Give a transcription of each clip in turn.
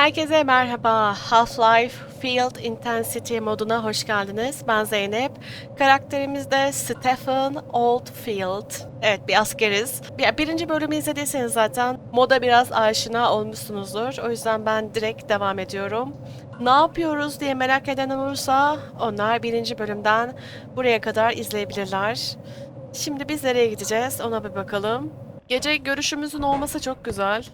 Herkese merhaba. Half-Life Field Intensity moduna hoş geldiniz. Ben Zeynep. Karakterimiz de Stephen Oldfield. Evet bir askeriz. Bir- Birinci bölümü izlediyseniz zaten moda biraz aşina olmuşsunuzdur. O yüzden ben direkt devam ediyorum. Ne yapıyoruz diye merak eden olursa onlar birinci bölümden buraya kadar izleyebilirler. Şimdi biz nereye gideceğiz ona bir bakalım. Gece görüşümüzün olması çok güzel.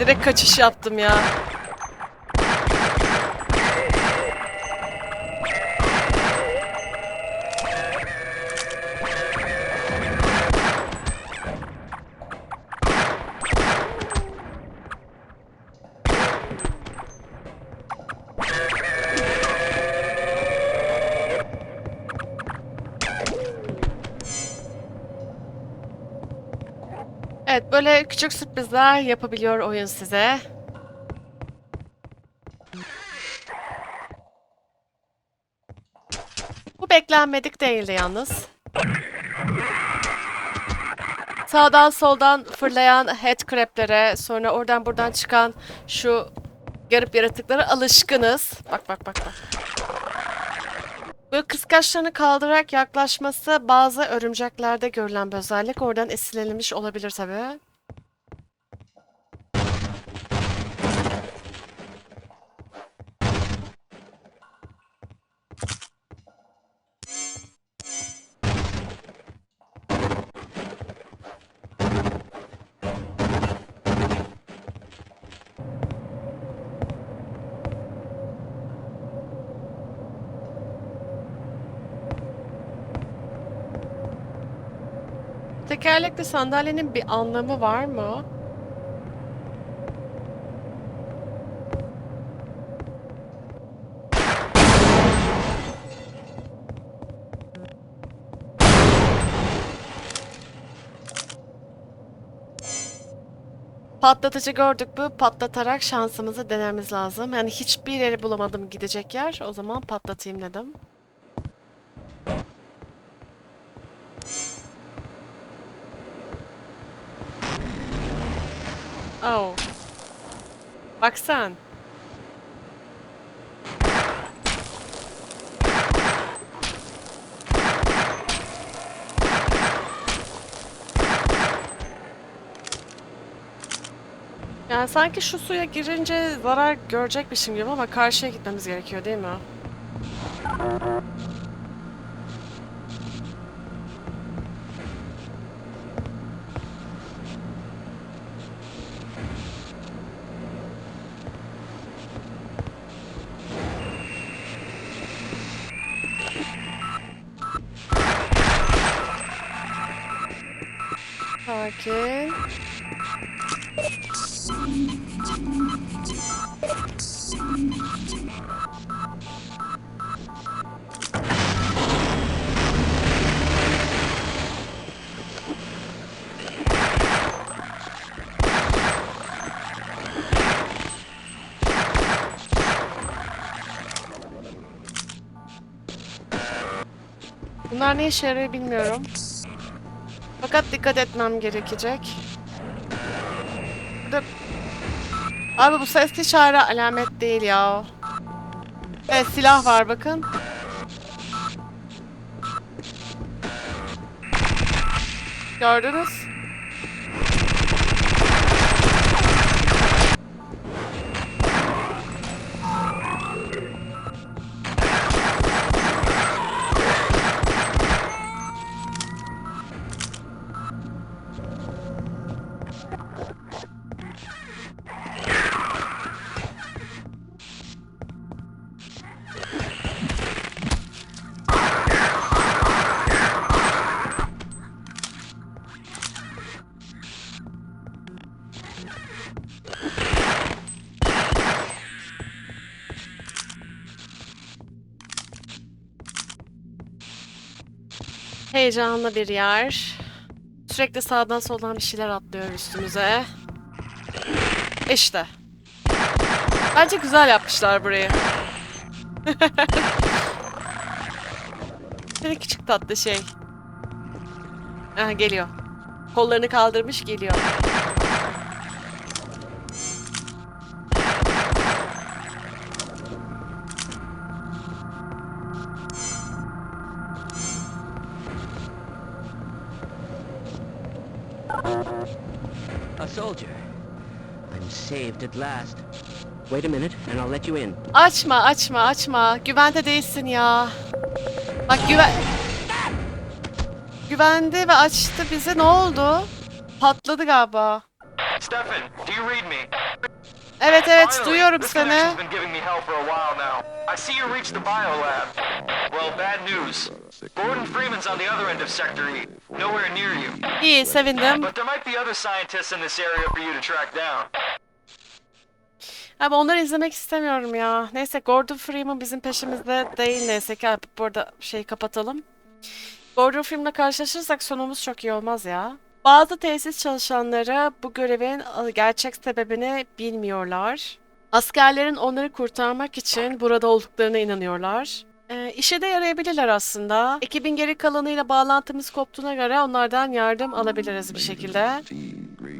Direkt kaçış yaptım ya. Evet böyle küçük sürprizler yapabiliyor oyun size. Bu beklenmedik değildi yalnız. Sağdan soldan fırlayan headcrab'lere, sonra oradan buradan çıkan şu garip yaratıklara alışkınız. Bak bak bak bak. Böyle kıskaçlarını kaldırarak yaklaşması bazı örümceklerde görülen bir özellik. Oradan esinlenilmiş olabilir tabii. Tekerlekli sandalyenin bir anlamı var mı? Patlatıcı gördük bu. Patlatarak şansımızı denememiz lazım. Yani hiçbir yeri bulamadım gidecek yer. O zaman patlatayım dedim. Oh. Bak. Yani sanki şu suya girince zarar görecekmişim gibi ama karşıya gitmemiz gerekiyor değil mi? Bunlar ne işe yarıyor bilmiyorum. Fakat dikkat etmem gerekecek. Burada... Abi bu ses işare alamet değil ya. Evet silah var bakın. Gördünüz. Heyecanlı bir yer. Sürekli sağdan soldan bir şeyler atlıyor üstümüze. İşte. Bence güzel yapmışlar burayı. Seni küçük tatlı şey. Ha, geliyor. Kollarını kaldırmış geliyor. At last. Wait a minute, and I'll let you in. Açma, açma, açma. Güvende değilsin ya. Bak güven... Güvendi ve açtı bizi. Ne oldu? Patladı galiba. Stefan, do you read me? Evet evet Finally, duyuyorum this seni. connection's been giving me hell for a while now. I see you reached the biolab. Well, bad news. Gordon Freeman's on the other end of Sector E, nowhere near you. İyi sevindim. But there might be other scientists in this area for you to track down. Abi onları izlemek istemiyorum ya. Neyse Gordon Freeman bizim peşimizde değil neyse ki. Abi, burada şeyi kapatalım. Gordon Freeman'la karşılaşırsak sonumuz çok iyi olmaz ya. Bazı tesis çalışanları bu görevin gerçek sebebini bilmiyorlar. Askerlerin onları kurtarmak için burada olduklarına inanıyorlar. E, işe de yarayabilirler aslında. Ekibin geri kalanıyla bağlantımız koptuğuna göre onlardan yardım alabiliriz bir şekilde.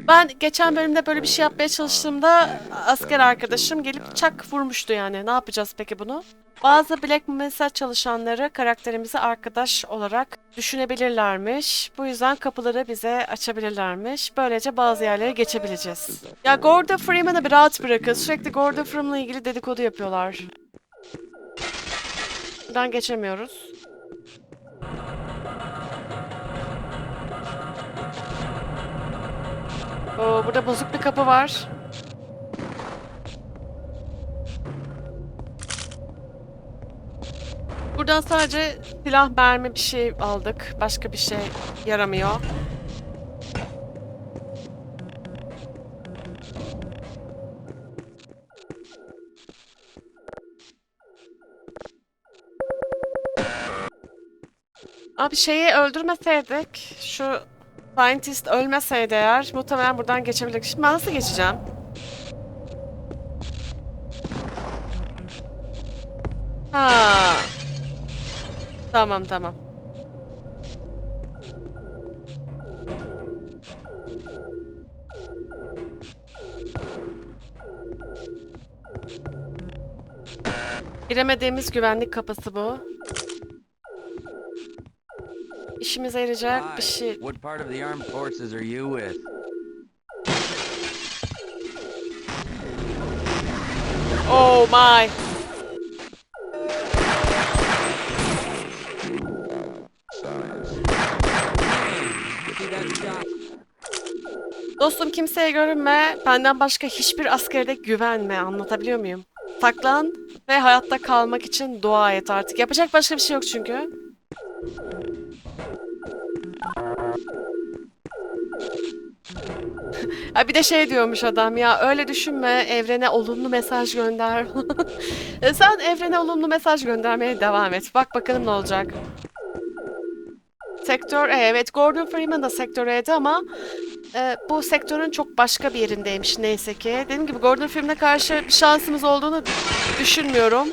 Ben geçen bölümde böyle bir şey yapmaya çalıştığımda asker arkadaşım gelip çak vurmuştu yani. Ne yapacağız peki bunu? Bazı Black Mesa çalışanları karakterimizi arkadaş olarak düşünebilirlermiş. Bu yüzden kapıları bize açabilirlermiş. Böylece bazı yerlere geçebileceğiz. Ya Gordon Freeman'ı bir rahat bırakın. Sürekli Gordon Freeman'la ilgili dedikodu yapıyorlar. Buradan geçemiyoruz. Oo, burada bozuk bir kapı var. Buradan sadece silah, mermi bir şey aldık. Başka bir şey yaramıyor. Abi şeyi öldürmeseydik, şu Scientist ölmeseydi eğer muhtemelen buradan geçebilirdik. Şimdi ben nasıl geçeceğim? Ha. Tamam tamam. Giremediğimiz güvenlik kapısı bu. İşimize yarayacak bir şey. What part of the armed forces are you with? Oh my. Dostum kimseye görünme. Benden başka hiçbir askere de güvenme. Anlatabiliyor muyum? Saklan ve hayatta kalmak için dua et artık. Yapacak başka bir şey yok çünkü. Ha bir de şey diyormuş adam ya öyle düşünme evrene olumlu mesaj gönder. Sen evrene olumlu mesaj göndermeye devam et. Bak bakalım ne olacak. Sektör E, evet Gordon Freeman da sektör E'di ama e, bu sektörün çok başka bir yerindeymiş neyse ki. Dediğim gibi Gordon Freeman'a karşı bir şansımız olduğunu düşünmüyorum.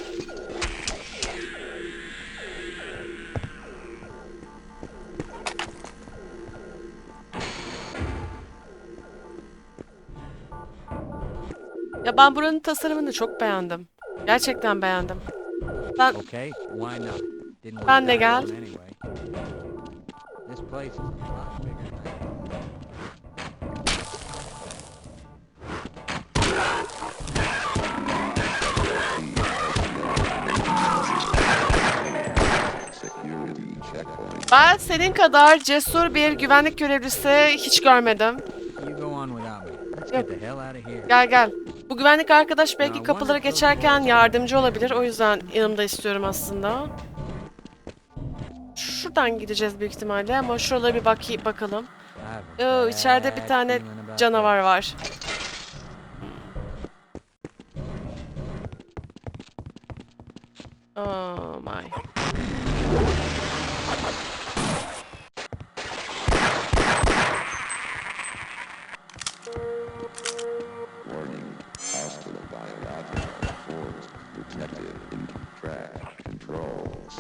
Ya ben buranın tasarımını çok beğendim. Gerçekten beğendim. Ben Okay, why not? Didn't want Ben to de gel. alone anyway. This place is a lot bigger than I thought. ben senin kadar cesur bir güvenlik görevlisi hiç görmedim. Here. Gel gel. Bu güvenlik arkadaş belki kapıları geçerken yardımcı olabilir. O yüzden yanımda istiyorum aslında. Şuradan gideceğiz büyük ihtimalle ama şuralara bir bak bakalım. Oo, içeride bad bir tane canavar var. Oh my.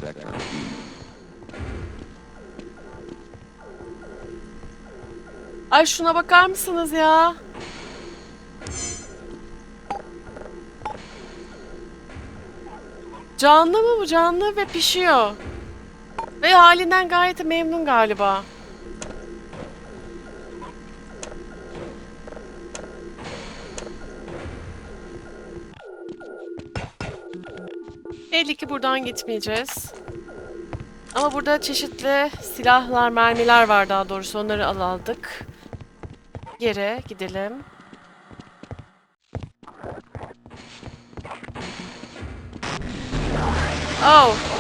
spectrum. Ay şuna bakar mısınız ya? Canlı mı bu? Canlı ve pişiyor. Ve halinden gayet memnun galiba. Buradan gitmeyeceğiz. Ama burada çeşitli silahlar, mermiler var daha doğrusu. Onları al aldık. Geri gidelim. Oh.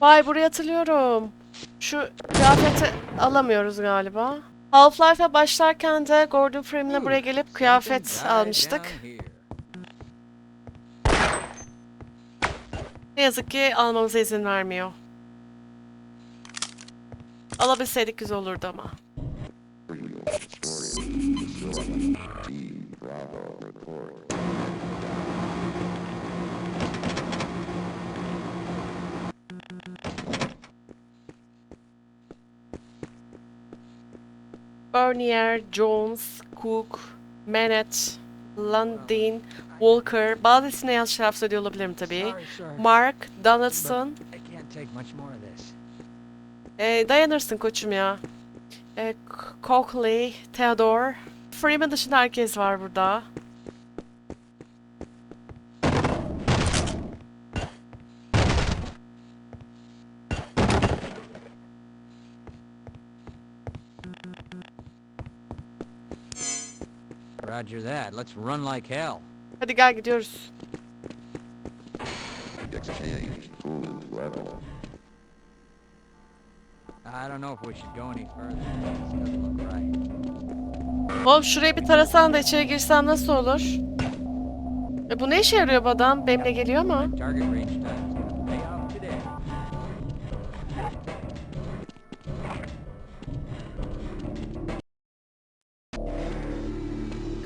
Vay burayı hatırlıyorum. Şu kıyafeti alamıyoruz galiba. Half-Life'a başlarken de Gordon Freeman'la buraya gelip kıyafet almıştık. Ne yazık ki almamıza izin vermiyor. Alabilseydik güzel olurdu ama. Bernier, Jones, Cook, Manet, Lundin, Walker. Bazı isimle yanlış telaffuz ediyor olabilirim tabii. Mark, Donaldson. Ee, dayanırsın koçum ya. Ee, Coakley, Theodore. Freeman dışında herkes var burada. Roger that. Let's run like hell. Hadi gel gidiyoruz. I don't know if we should go any further. This doesn't look right. Oğlum şuraya bir tarasan da içeri girsem nasıl olur? E bu ne işe yarıyor bu adam? Benimle geliyor ama. Target range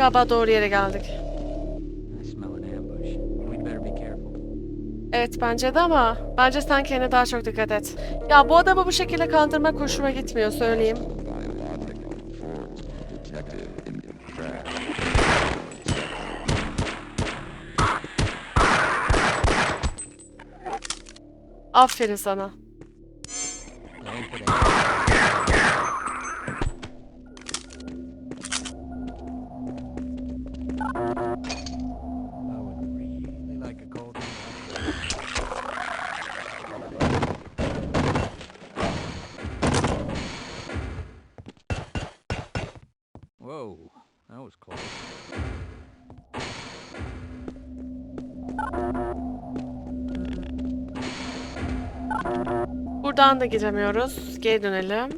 Galiba doğru yere geldik. Evet bence de ama bence sen kendine daha çok dikkat et. Ya bu adamı bu şekilde kandırmak hoşuma gitmiyor söyleyeyim. Aferin sana. Buradan da gidemiyoruz. Geri dönelim.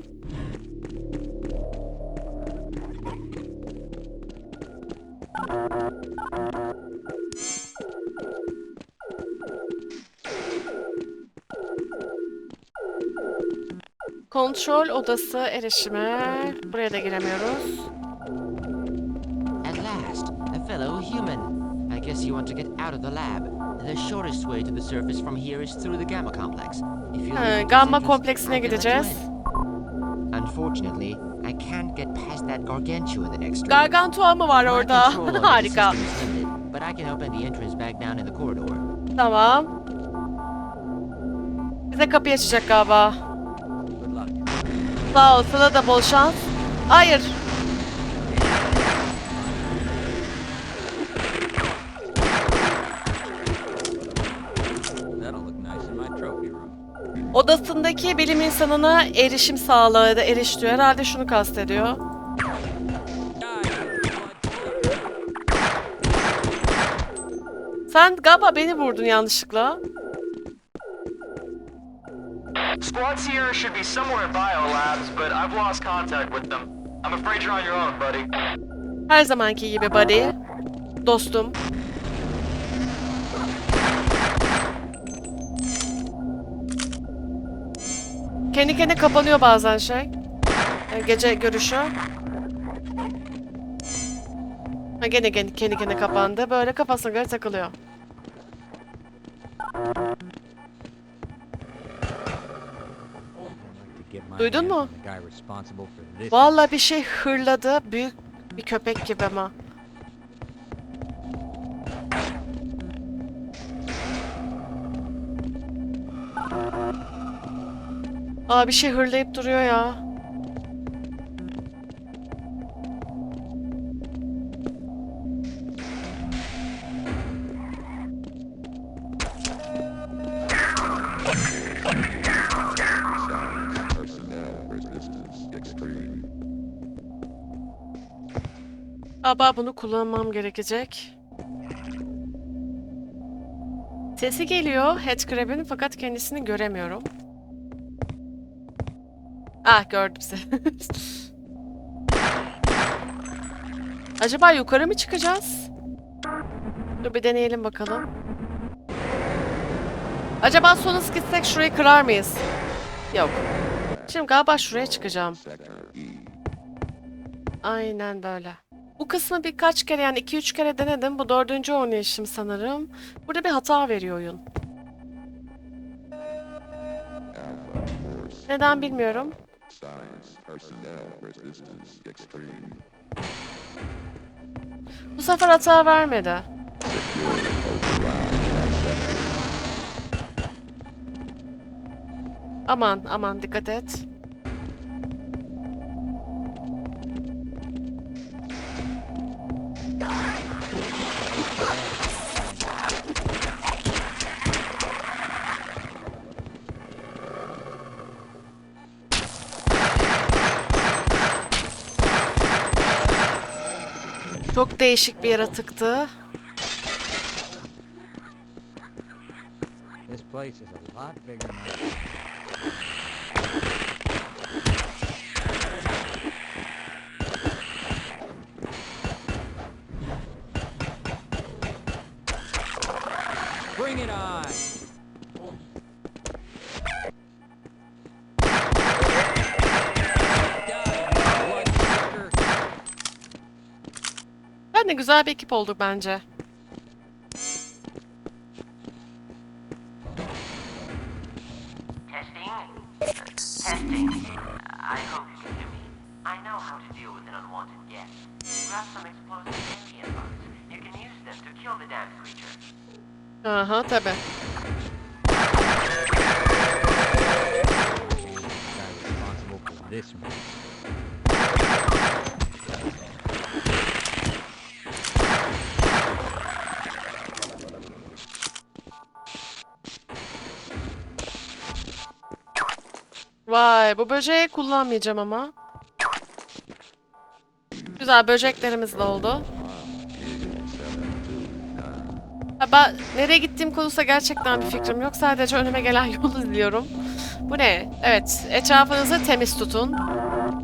Kontrol odası erişime. Buraya da giremiyoruz. At last, a fellow human. I guess you want to get out of the lab. The shortest way to the surface from here is through the Gamma Complex. If you Ha, Gamma kompleksine gideceğiz. Unfortunately, I can't get past that gargantua in the next room. Gargantua mı var orada? Harika. But I can open the entrance back down in the corridor. Tamam. Bize kapıyı açacak galiba. Good luck. Sağ ol, sana da bol şans. Hayır. Odasındaki bilim insanına erişim sağlığı ya da eriş diyor. Herhalde şunu kastediyor. Sen galiba beni vurdun yanlışlıkla. Squad Sierra should be somewhere in Biolabs, but I've lost contact with them. I'm afraid you're on your own, buddy. Her zamanki gibi buddy. Dostum. Kendi kendine kapanıyor bazen şey. E, Gece görüşü. Ha gene gene kendi kendine kapandı. Böyle kafasına göre takılıyor. Duydun mu? Vallahi bir şey hırladı. Büyük bir köpek gibi ama. Aa bir şey hırlayıp duruyor ya. Aba bunu kullanmam gerekecek. Sesi geliyor Headcrab'in fakat kendisini göremiyorum. Ah gördüm seni. Acaba yukarı mı çıkacağız? Dur bir deneyelim bakalım. Acaba son hız gitsek şurayı kırar mıyız? Yok. Şimdi galiba şuraya çıkacağım. Aynen böyle. Bu kısmı birkaç kere yani 2-3 kere denedim. Bu dördüncü oynayışım sanırım. Burada bir hata veriyor oyun. Neden bilmiyorum. Bu sefer hata vermedi. Aman aman dikkat et. Değişik bir yaratıktı. This place is a lot bigger than De güzel bir ekip olduk bence. Bu böceği kullanmayacağım ama. Güzel böceklerimiz de oldu. Ha, ben nereye gittiğim konusunda gerçekten bir fikrim yok. Sadece önüme gelen yolu izliyorum. Bu ne? Evet, etrafınızı temiz tutun.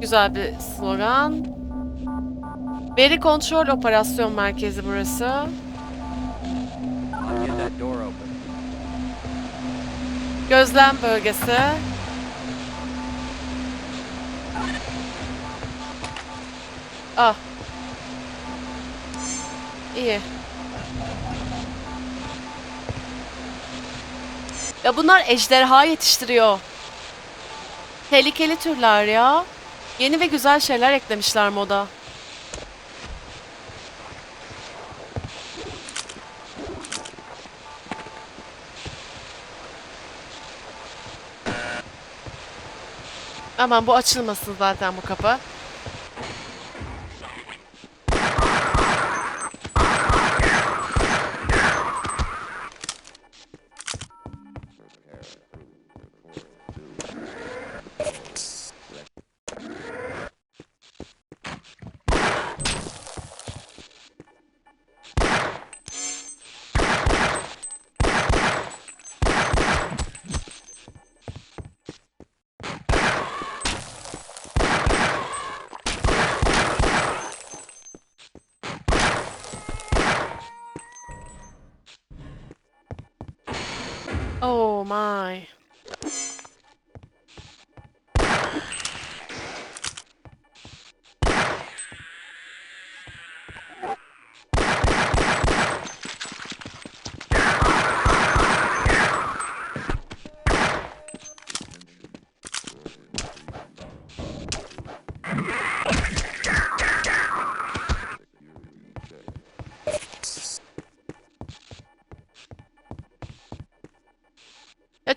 Güzel bir slogan. Veri kontrol operasyon merkezi burası. Gözlem bölgesi. Ah. İyi. Ya bunlar ejderha yetiştiriyor. Tehlikeli türler ya. Yeni ve güzel şeyler eklemişler moda. Aman bu açılmasın zaten bu kapı. My.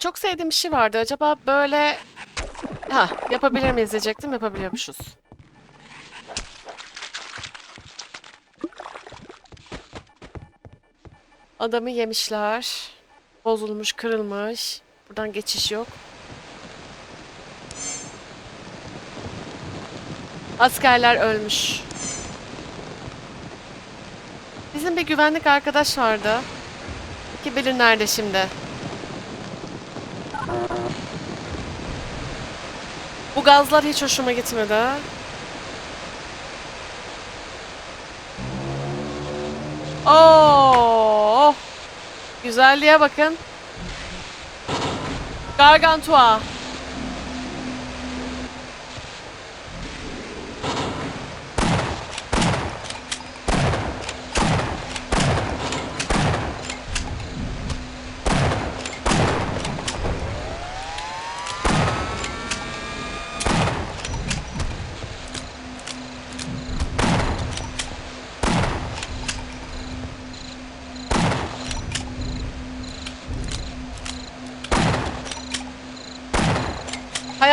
Çok sevdiğim bir şey vardı. Acaba böyle... Ha, yapabilir miyiz diyecektim. Yapabiliyormuşuz. Adamı yemişler. Bozulmuş, kırılmış. Buradan geçiş yok. Askerler ölmüş. Bizim bir güvenlik arkadaş vardı. Ki bilir nerede şimdi. Bu gazlar hiç hoşuma gitmedi. Oo! Güzelliğe bakın. Gargantua.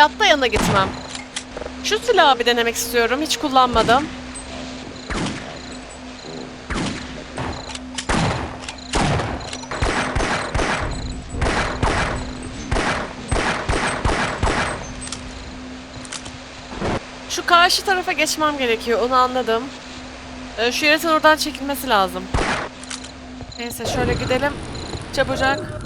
Hayatta yanına gitmem. Şu silahı bir denemek istiyorum. Hiç kullanmadım. Şu karşı tarafa geçmem gerekiyor. Onu anladım. Ee, şu yaratığın oradan çekilmesi lazım. Neyse şöyle gidelim. Çabucak.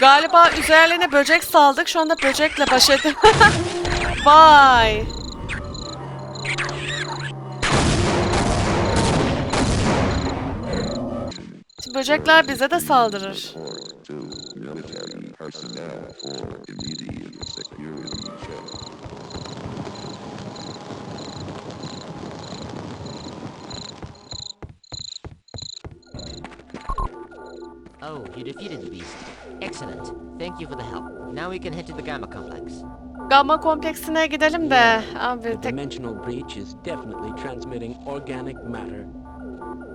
Galiba üzerlerine böcek saldık. Şu anda böcekle baş edin. Vay. Böcekler bize de saldırır. Oh, you defeated the beast. Excellent. Thank you for the help. Now we can head to the Gamma Complex. Gamma kompleksine gidelim de. Abi The tek... dimensional breach is definitely transmitting organic matter.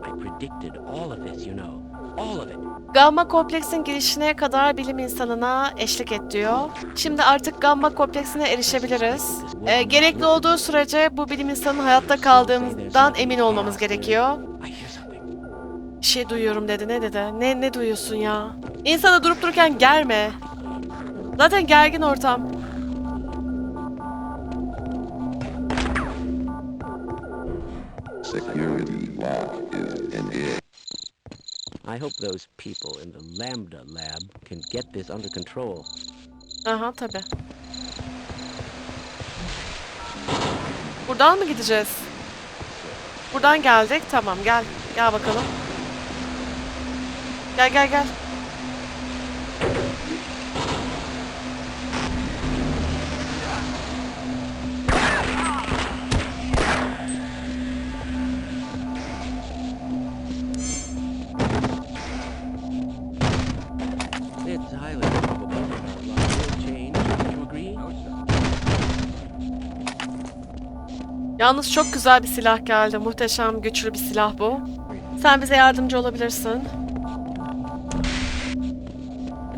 I predicted all of this, you know. All of it. Gamma kompleksin girişine kadar bilim insanına eşlik et diyor. Şimdi artık gamma kompleksine erişebiliriz. Ee, gerekli olduğu sürece bu bilim insanının hayatta kaldığımızdan emin olmamız gerekiyor. Bir şey duyuyorum dedi. Ne dedi? Ne ne duyuyorsun ya? İnsanı durup dururken germe. Zaten gergin ortam. Security lock is engaged. I hope those people in the Lambda lab can get this under control. Aha tabi. Buradan mı gideceğiz? Buradan geldik. Tamam gel. Gel bakalım. Gel gel gel. Yalnız çok güzel bir silah geldi. Muhteşem, güçlü bir silah bu. Sen bize yardımcı olabilirsin.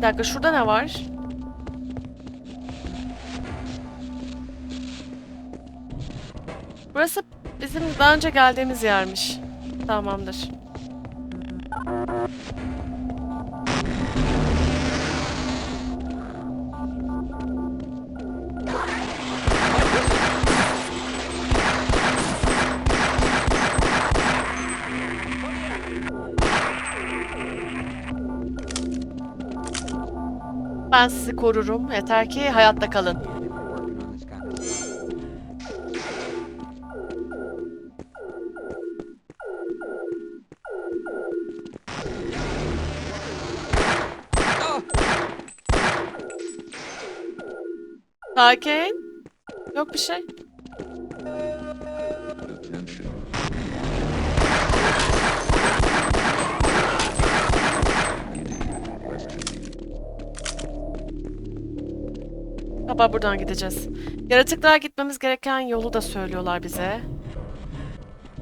Bir dakika şurada ne var? Burası bizim daha önce geldiğimiz yermiş. Tamamdır. Ben sizi korurum. Yeter ki hayatta kalın. Sakin. Yok bir şey. Baba buradan gideceğiz. Yaratıklar gitmemiz gereken yolu da söylüyorlar bize.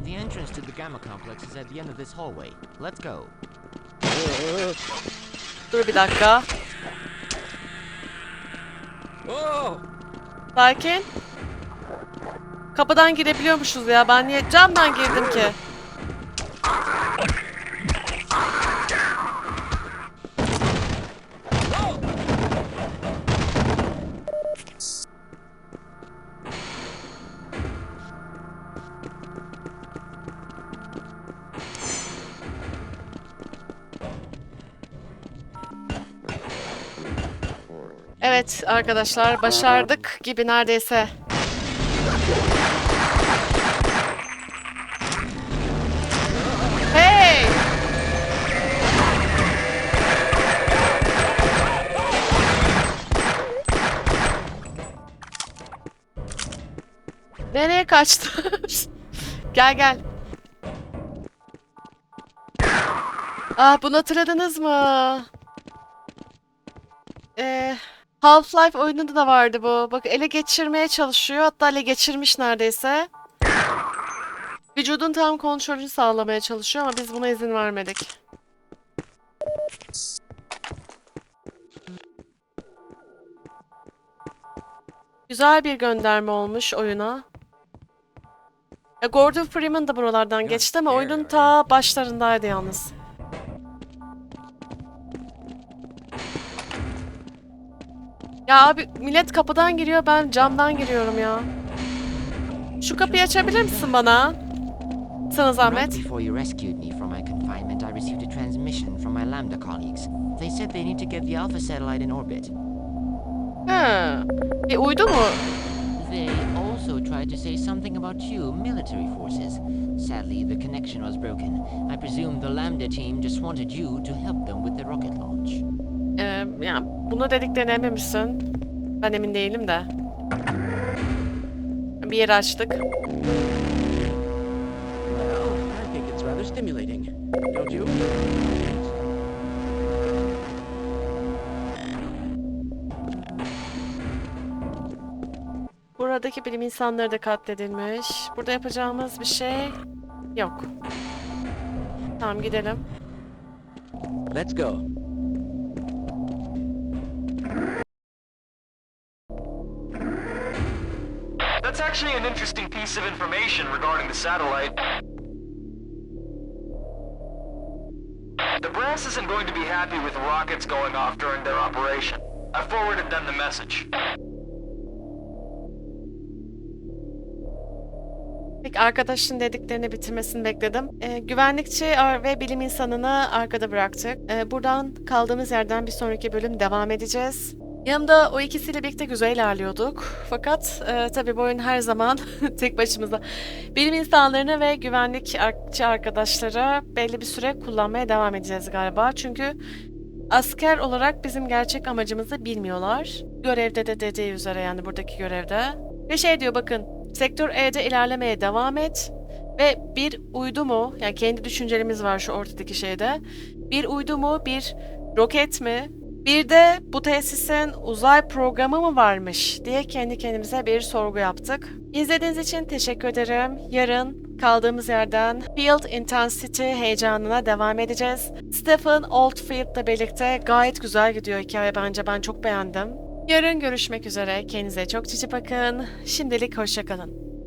The entrance to the Gamma Complex is at the end of this hallway. Let's go. Dur bir dakika. Whoa! Sakin. Kapıdan girebiliyormuşuz ya. Ben niye camdan girdim ki? Evet arkadaşlar başardık gibi neredeyse. Hey! Nereye kaçtı? gel gel. Ah bunu hatırladınız mı? Ee, Half-Life oyununda da vardı bu. Bak ele geçirmeye çalışıyor. Hatta ele geçirmiş neredeyse. Vücudun tam kontrolünü sağlamaya çalışıyor ama biz buna izin vermedik. Güzel bir gönderme olmuş oyuna. Ya Gordon Freeman da buralardan geçti ama oyunun ta başlarındaydı yalnız. Ya abi millet kapıdan giriyor ben camdan giriyorum ya. Şu kapıyı açabilir misin bana? Sana Right zahmet. before you rescued me from my confinement, I received a transmission from my Lambda colleagues. They said they need to get the Alpha satellite in orbit. Ha. E uydu mu? They also tried to say something about you, military forces. Sadly, the connection was broken. I presume the Lambda team just wanted you to help them with the rocket launch. Ee, yani bunu dediklerini emin misin? Ben emin değilim de. Bir yeri açtık. Buradaki bilim insanları da katledilmiş. Burada yapacağımız bir şey yok. Tamam gidelim. Let's go. Actually an interesting piece of information regarding the satellite. The brass isn't going to be happy with rockets going off during their operation. I forwarded them the message. Arkadaşın dediklerini bitirmesini bekledim. Ee, güvenlikçi ve bilim insanını arkada bıraktık. Ee, buradan kaldığımız yerden bir sonraki bölüm devam edeceğiz. Yanımda o ikisiyle birlikte güzel ilerliyorduk. Fakat e, tabii bu oyun her zaman tek başımıza. Bilim insanlarını ve güvenlikçi arkadaşları belli bir süre kullanmaya devam edeceğiz galiba. Çünkü asker olarak bizim gerçek amacımızı bilmiyorlar. Görevde de dediği üzere yani buradaki görevde. Ve şey diyor bakın Sektör E'de ilerlemeye devam et ve bir uydu mu, yani kendi düşüncelerimiz var şu ortadaki şeyde, bir uydu mu, bir roket mi, bir de bu tesisin uzay programı mı varmış diye kendi kendimize bir sorgu yaptık. İzlediğiniz için teşekkür ederim. Yarın kaldığımız yerden Field Intensity heyecanına devam edeceğiz. Stephen Oldfield'la birlikte gayet güzel gidiyor hikaye bence. Ben çok beğendim. Yarın görüşmek üzere. Kendinize çok cici bakın. Şimdilik hoşçakalın.